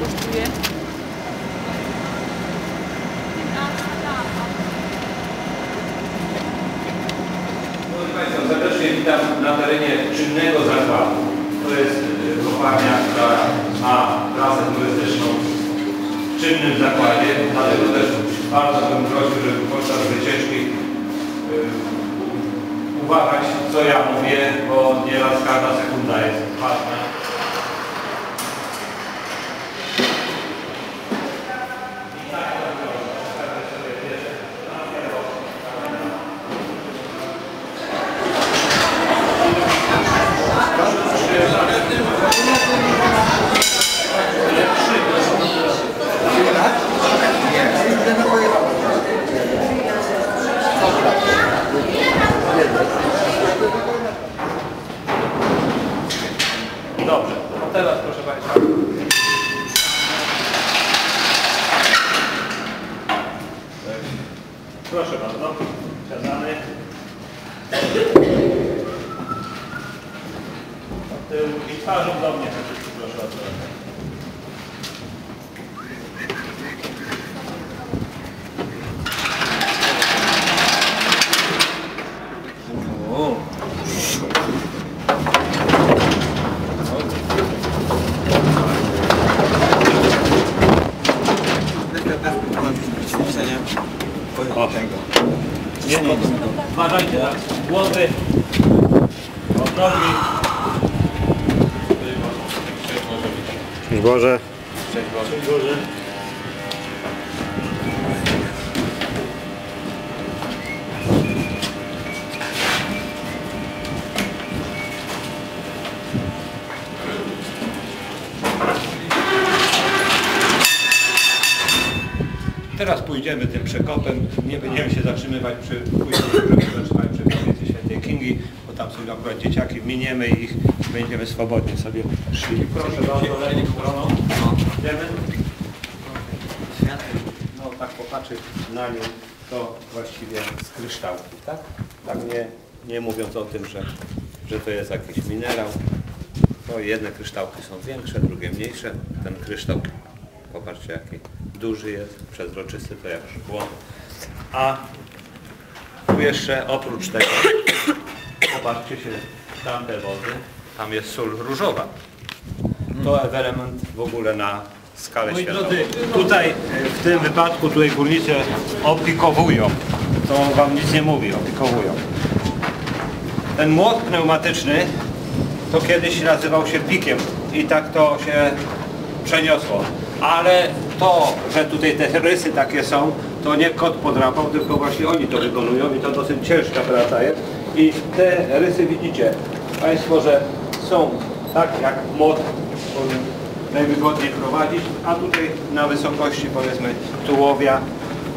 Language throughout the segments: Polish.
Kosztuje. Proszę Państwa, serdecznie witam na terenie czynnego zakładu. To jest e, kopalnia, która ma trasę turystyczną w czynnym zakładzie, dlatego też bardzo bym prosił, żeby podczas wycieczki e, uważać, co ja mówię, bo nieraz każda sekunda jest ważna. Dobrze, a teraz proszę Państwa. Proszę bardzo, siadamy. Od tyłu i twarzą do mnie, proszę bardzo. O. Nie, nie. Uważajcie na głowy, od nogi. Szczęść Boże. Szczęść Boże. Teraz pójdziemy tym przekopem, nie będziemy się zatrzymywać przy, później zatrzymać przy kaplicy Świętej Kingi, bo tam są akurat dzieciaki, miniemy ich i będziemy swobodnie sobie szli. Proszę bardzo, lewą stroną. Idziemy. No tak popatrzeć na nią, to właściwie z kryształki, tak? Tak nie, nie mówiąc o tym, że, że to jest jakiś minerał. To jedne kryształki są większe, drugie mniejsze. Ten kryształ, popatrzcie jaki duży jest, przezroczysty, to jak szkło. A tu jeszcze oprócz tego, popatrzcie się, tamte wody, tam jest sól różowa. To element w ogóle na skalę Moi światową. drodzy, Tutaj w tym wypadku tutaj górnicy opikowują. To wam nic nie mówi, opikowują. Ten młot pneumatyczny to kiedyś nazywał się pikiem i tak to się przeniosło. Ale to, że tutaj te rysy takie są, to nie kot podrapał, tylko właśnie oni to wykonują i to dosyć ciężka praca jest. I te rysy widzicie Państwo, że są tak jak powinien najwygodniej prowadzić, a tutaj na wysokości powiedzmy tułowia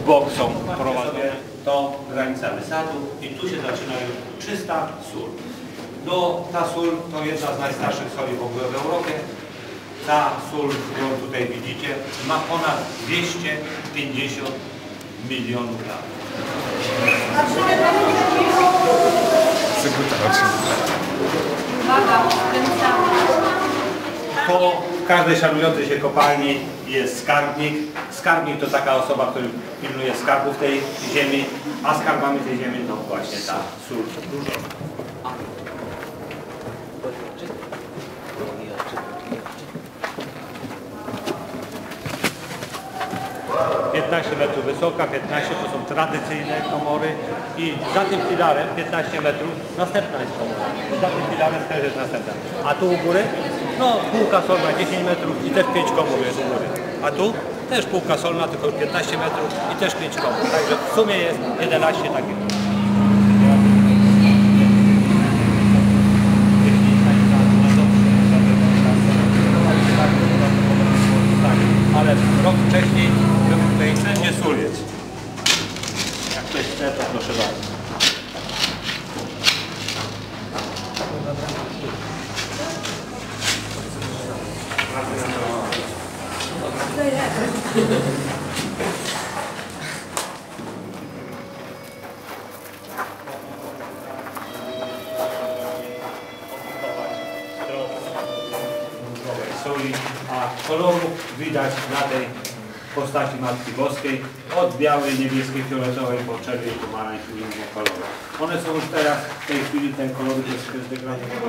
bok są prowadzone. To granica wysadu i tu się zaczyna już czysta sól. No ta sól to jedna z najstarszych soli w ogóle w Europie. Ta sól, którą tutaj widzicie, ma ponad 250 milionów lat. W każdej szanującej się kopalni jest skarbnik. Skarbnik to taka osoba, która pilnuje skarbów tej ziemi, a skarbami tej ziemi to właśnie ta sól. 15 metrów wysoka, 15 to są tradycyjne komory i za tym filarem 15 metrów następna jest komora. Za tym filarem też jest następna. A tu u góry? No półka solna 10 metrów i też 5 komór jest u góry. A tu też półka solna, tylko 15 metrów i też 5 komór. Także w sumie jest 11 takich. uwagi. A kolorów widać na tej postaci Matki Boskiej od białej, niebieskiej, fioletowej po czerwień, pomarańczowego koloru. One są już teraz, w tej chwili ten kolor jest zdegradowany.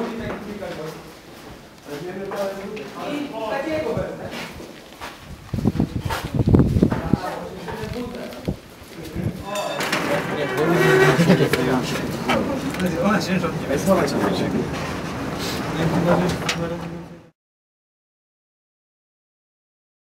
Ona się rządzi.